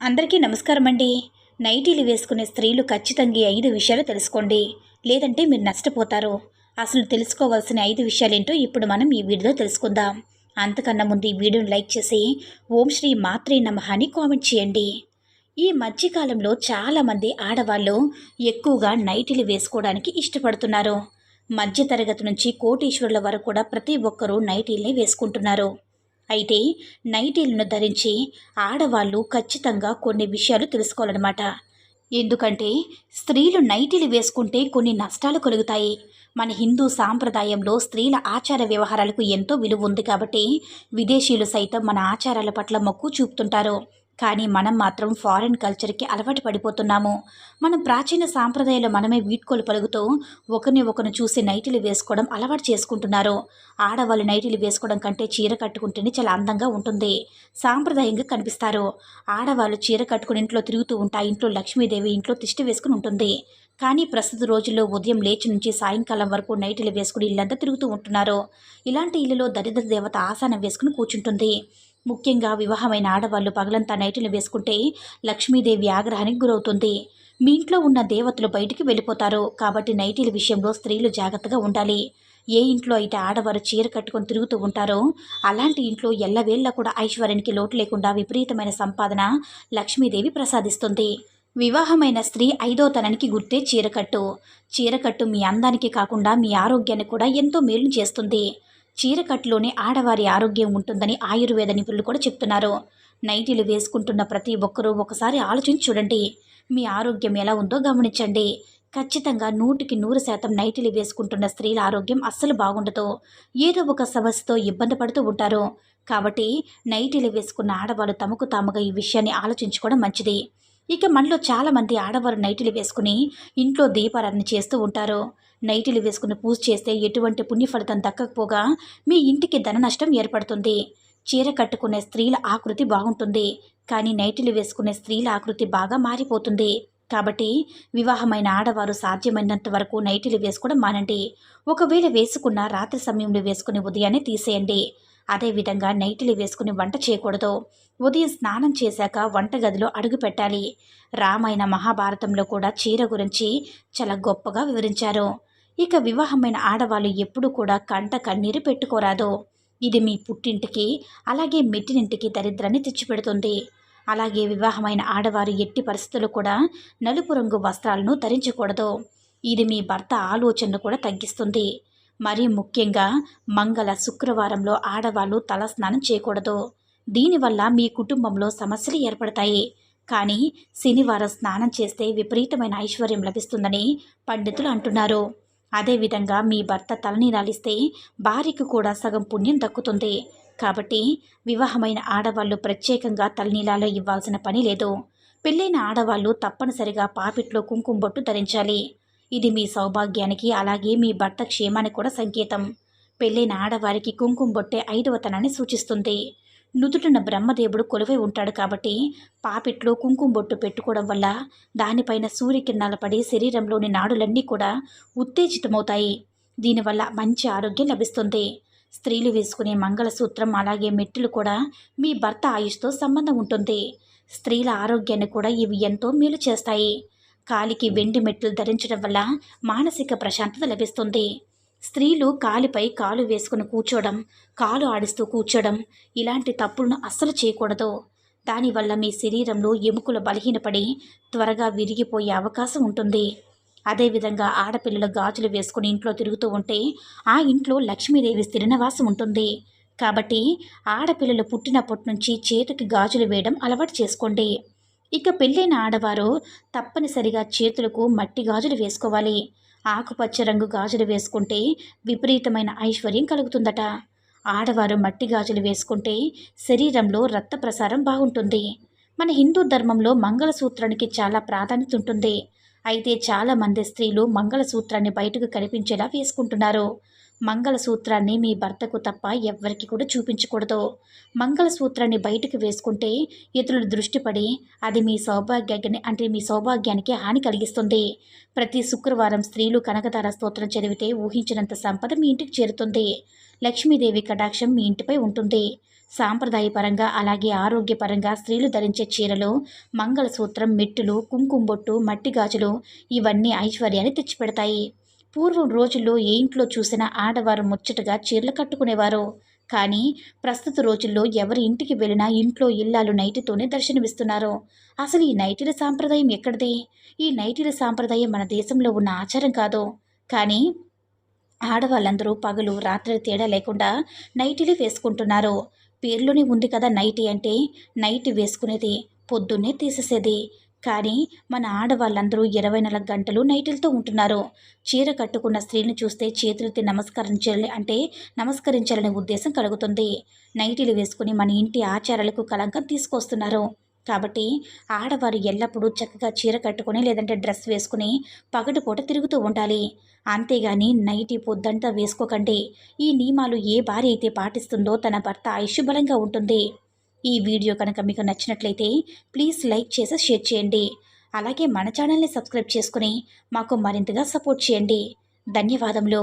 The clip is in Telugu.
అందరికీ నమస్కారం అండి. నైటీలు వేసుకునే స్త్రీలు ఖచ్చితంగా ఐదు విషయాలు తెలుసుకోండి. లేదంటే మీరు నష్టపోతారు. అసలు తెలుసుకోవాల్సిన ఐదు విషయాలేంటో ఇప్పుడు మనం ఈ వీడియోలో తెలుసుకుందాం. అంతకన్నా ముందు ఈ వీడియోని లైక్ చేసి ఓం శ్రీ మాత్రే నమ అని కామెంట్ చేయండి. ఈ మధ్యకాలంలో చాలామంది ఆడవాళ్ళు ఎక్కువగా నైటీలు వేసుకోవడానికి ఇష్టపడుతున్నారు. మధ్యతరగతి నుంచి కోటీశ్వరుల వరకు కూడా ప్రతి ఒక్కరూ నైటీల్ని వేసుకుంటున్నారు. అయితే నైటీలను ధరించి ఆడవాళ్ళు ఖచ్చితంగా కొన్ని విషయాలు తెలుసుకోవాలన్నమాట. ఎందుకంటే స్త్రీలు నైటీలు వేసుకుంటే కొన్ని నష్టాలు కలుగుతాయి. మన హిందూ సాంప్రదాయంలో స్త్రీల ఆచార వ్యవహారాలకు ఎంతో విలువ ఉంది కాబట్టి విదేశీయులు సైతం మన ఆచారాల పట్ల మొక్కు చూపుతుంటారు. కానీ మనం మాత్రం ఫారిన్ కల్చర్కి అలవాటు పడిపోతున్నాము. మనం ప్రాచీన సాంప్రదాయాలు మనమే వీడ్కోలు పలుకుతూ ఒకరిని ఒకరిని చూసి నైటీలు వేసుకోవడం అలవాటు చేసుకుంటున్నారు. ఆడవాళ్ళు నైటీలు వేసుకోవడం కంటే చీర కట్టుకుంటేనే చాలా అందంగా ఉంటుంది. సాంప్రదాయంగా కనిపిస్తారు. ఆడవాళ్ళు చీర కట్టుకుని ఇంట్లో తిరుగుతూ ఉంటా ఇంట్లో లక్ష్మీదేవి ఇంట్లో తిష్టి వేసుకుని ఉంటుంది. కానీ ప్రస్తుత రోజుల్లో ఉదయం లేచి నుంచి సాయంకాలం వరకు నైటీలు వేసుకుని ఇల్లంతా తిరుగుతూ ఉంటున్నారు. ఇలాంటి ఇల్లులో దరిద్ర దేవత ఆసనం వేసుకుని కూర్చుంటుంది. ముఖ్యంగా వివాహమైన ఆడవాళ్ళు పగలంతా నైటులు వేసుకుంటే లక్ష్మీదేవి ఆగ్రహానికి గురవుతుంది. మీ ఇంట్లో ఉన్న దేవతలు బయటికి వెళ్ళిపోతారు. కాబట్టి నైటీల విషయంలో స్త్రీలు జాగ్రత్తగా ఉండాలి. ఏ ఇంట్లో అయితే ఆడవారు చీర కట్టుకొని తిరుగుతూ ఉంటారో అలాంటి ఇంట్లో ఎల్లవేళ్ళ కూడా ఐశ్వర్యానికి లోటు లేకుండా విపరీతమైన సంపాదన లక్ష్మీదేవి ప్రసాదిస్తుంది. వివాహమైన స్త్రీ ఐదో తనానికి గుర్తే చీరకట్టు చీరకట్టు మీ అందానికి కాకుండా మీ ఆరోగ్యాన్ని కూడా ఎంతో మేలు చేస్తుంది. చీరకట్టులోనే ఆడవారి ఆరోగ్యం ఉంటుందని ఆయుర్వేద నిపుణులు కూడా చెప్తున్నారు. నైటీలు వేసుకుంటున్న ప్రతి ఒక్కరూ ఒకసారి ఆలోచించి చూడండి. మీ ఆరోగ్యం ఎలా ఉందో గమనించండి. ఖచ్చితంగా నూటికి నూరు శాతం నైటీలు వేసుకుంటున్న స్త్రీల ఆరోగ్యం అస్సలు బాగుండదు. ఏదో ఒక సమస్యతో ఇబ్బంది పడుతూ ఉంటారు. కాబట్టి నైటీలు వేసుకున్న ఆడవాళ్ళు తమకు తాముగా ఈ విషయాన్ని ఆలోచించుకోవడం మంచిది. ఇక మనలో చాలామంది ఆడవారు నైటీలు వేసుకుని ఇంట్లో దీపారాధన చేస్తూ ఉంటారు. నైటీలు వేసుకుని పూజ చేస్తే ఎటువంటి పుణ్యఫలితం దక్కకపోగా మీ ఇంటికి ధన నష్టం ఏర్పడుతుంది. చీర కట్టుకునే స్త్రీల ఆకృతి బాగుంటుంది. కానీ నైటీలు వేసుకునే స్త్రీల ఆకృతి బాగా మారిపోతుంది. కాబట్టి వివాహమైన ఆడవారు సాధ్యమైనంత వరకు నైటీలు వేసుకోవడం మానండి. ఒకవేళ వేసుకున్న రాత్రి సమయంలో వేసుకుని ఉదయాన్నే తీసేయండి. అదేవిధంగా నైటీలు వేసుకుని వంట చేయకూడదు. ఉదయం స్నానం చేశాక వంటగదిలో అడుగు పెట్టాలి. రామాయణ మహాభారతంలో కూడా చీర గురించి చాలా గొప్పగా వివరించారు. ఇక వివాహమైన ఆడవాళ్ళు ఎప్పుడు కూడా కంట కన్నీరు పెట్టుకోరాదు. ఇది మీ పుట్టింటికి అలాగే మెట్టినింటికి దరిద్రాన్ని తెచ్చిపెడుతుంది. అలాగే వివాహమైన ఆడవారు ఎట్టి పరిస్థితులు కూడా నలుపు రంగు వస్త్రాలను ధరించకూడదు. ఇది మీ భర్త ఆలోచనను కూడా తగ్గిస్తుంది. మరీ ముఖ్యంగా మంగళ శుక్రవారంలో ఆడవాళ్ళు తల స్నానం చేయకూడదు. దీనివల్ల మీ కుటుంబంలో సమస్యలు ఏర్పడతాయి. కానీ శనివారం స్నానం చేస్తే విపరీతమైన ఐశ్వర్యం లభిస్తుందని పండితులు అంటున్నారు. అదేవిధంగా మీ భర్త తలనీలాలిస్తే భార్యకు కూడా సగం పుణ్యం దక్కుతుంది. కాబట్టి వివాహమైన ఆడవాళ్ళు ప్రత్యేకంగా తలనీలాలో ఇవ్వాల్సిన పని లేదు. పెళ్ళైన ఆడవాళ్ళు తప్పనిసరిగా పాపిట్లో కుంకుమ బొట్టు ధరించాలి. ఇది మీ సౌభాగ్యానికి అలాగే మీ భర్త క్షేమానికి కూడా సంకేతం. పెళ్ళైన ఆడవారికి కుంకుమ బొట్టే ఐదవతనాన్ని సూచిస్తుంది. నుదుటిన బ్రహ్మదేవుడు కొలువై ఉంటాడు కాబట్టి పాపిట్లో కుంకుమ బొట్టు పెట్టుకోవడం వల్ల దానిపైన సూర్యకిరణాలు పడి శరీరంలోని నాడులన్నీ కూడా ఉత్తేజితమవుతాయి. దీనివల్ల మంచి ఆరోగ్యం లభిస్తుంది. స్త్రీలు వేసుకునే మంగళసూత్రం అలాగే మెట్టులు కూడా మీ భర్త ఆయుష్తో సంబంధం ఉంటుంది. స్త్రీల ఆరోగ్యాన్ని కూడా ఇవి ఎంతో మేలు చేస్తాయి. కాలికి వెండి మెట్లు ధరించడం వల్ల మానసిక ప్రశాంతత లభిస్తుంది. స్త్రీలు కాలిపై కాలు వేసుకుని కూర్చోడం కాలు ఆడిస్తూ కూర్చోవడం ఇలాంటి తప్పులను అస్సలు చేయకూడదు. దానివల్ల మీ శరీరంలో ఎముకలు బలహీనపడి త్వరగా విరిగిపోయే అవకాశం ఉంటుంది. అదేవిధంగా ఆడపిల్లలు గాజులు వేసుకుని ఇంట్లో తిరుగుతూ ఉంటే ఆ ఇంట్లో లక్ష్మీదేవి స్థిరనివాసం ఉంటుంది. కాబట్టి ఆడపిల్లలు పుట్టినప్పటి నుంచి చేతికి గాజులు వేయడం అలవాటు చేసుకోండి. ఇక పెళ్ళైన ఆడవారు తప్పనిసరిగా చేతులకు మట్టి గాజులు వేసుకోవాలి. ఆకుపచ్చ రంగు గాజులు వేసుకుంటే విపరీతమైన ఐశ్వర్యం కలుగుతుందట. ఆడవారు మట్టి గాజులు వేసుకుంటే శరీరంలో రక్త ప్రసారం బాగుంటుంది. మన హిందూ ధర్మంలో మంగళసూత్రానికి చాలా ప్రాధాన్యత ఉంటుంది. అయితే చాలామంది స్త్రీలు మంగళసూత్రాన్ని బయటకు కనిపించేలా వేసుకుంటున్నారు. మంగళసూత్రాన్ని మీ భర్తకు తప్ప ఎవ్వరికి కూడా చూపించకూడదు. మంగళసూత్రాన్ని బయటకు వేసుకుంటే ఇతరుల దృష్టిపడి అది మీ సౌభాగ్యాన్ని అంటే మీ సౌభాగ్యానికి హాని కలిగిస్తుంది. ప్రతి శుక్రవారం స్త్రీలు కనకతార స్తోత్రం చదివితే ఊహించినంత సంపద మీ ఇంటికి చేరుతుంది. లక్ష్మీదేవి కటాక్షం మీ ఇంటిపై ఉంటుంది. సాంప్రదాయపరంగా అలాగే ఆరోగ్యపరంగా స్త్రీలు ధరించే చీరలు మంగళసూత్రం మెట్టులు కుంకుమ బొట్టు మట్టి గాజులు ఇవన్నీ ఐశ్వర్యాన్ని తెచ్చిపెడతాయి. పూర్వం రోజుల్లో ఏ ఇంట్లో చూసినా ఆడవారు ముచ్చటగా చీరలు కట్టుకునేవారు. కానీ ప్రస్తుత రోజుల్లో ఎవరి ఇంటికి వెళ్ళినా ఇంట్లో ఇల్లాలు నైటితోనే దర్శనమిస్తున్నారు. అసలు ఈ నైటిల సాంప్రదాయం ఎక్కడిది? ఈ నైటిల సాంప్రదాయం మన దేశంలో ఉన్న ఆచారం కాదు. కానీ ఆడవాళ్ళందరూ పగలు రాత్రి తేడా లేకుండా నైటీలే వేసుకుంటున్నారు. పేర్లోనే ఉంది కదా నైటీ అంటే నైట్ వేసుకునేది పొద్దున్నే తీసేసేది. కానీ మన ఆడవాళ్ళందరూ ఇరవై నాలుగు గంటలు నైటీలతో ఉంటున్నారు. చీర కట్టుకున్న స్త్రీని చూస్తే చేతులెత్తి నమస్కరించాలి అంటే నమస్కరించాలనే ఉద్దేశం కలుగుతుంది. నైటీలు వేసుకుని మన ఇంటి ఆచారాలకు కలంకం తీసుకొస్తున్నారు. కాబట్టి ఆడవారు ఎల్లప్పుడూ చక్కగా చీర కట్టుకొని లేదంటే డ్రెస్ వేసుకుని పగటిపూట తిరుగుతూ ఉండాలి. అంతేగాని నైటీ పొద్దంతా వేసుకోకండి. ఈ నియమాలు ఏ భార్య అయితే పాటిస్తుందో తన భర్త ఆయుష్ బలంగా ఉంటుంది. ఈ వీడియో కనుక మీకు నచ్చినట్లయితే ప్లీజ్ లైక్ చేసి షేర్ చేయండి. అలాగే మన ఛానల్ని సబ్స్క్రైబ్ చేసుకుని మాకు మరింతగా సపోర్ట్ చేయండి. ధన్యవాదములు.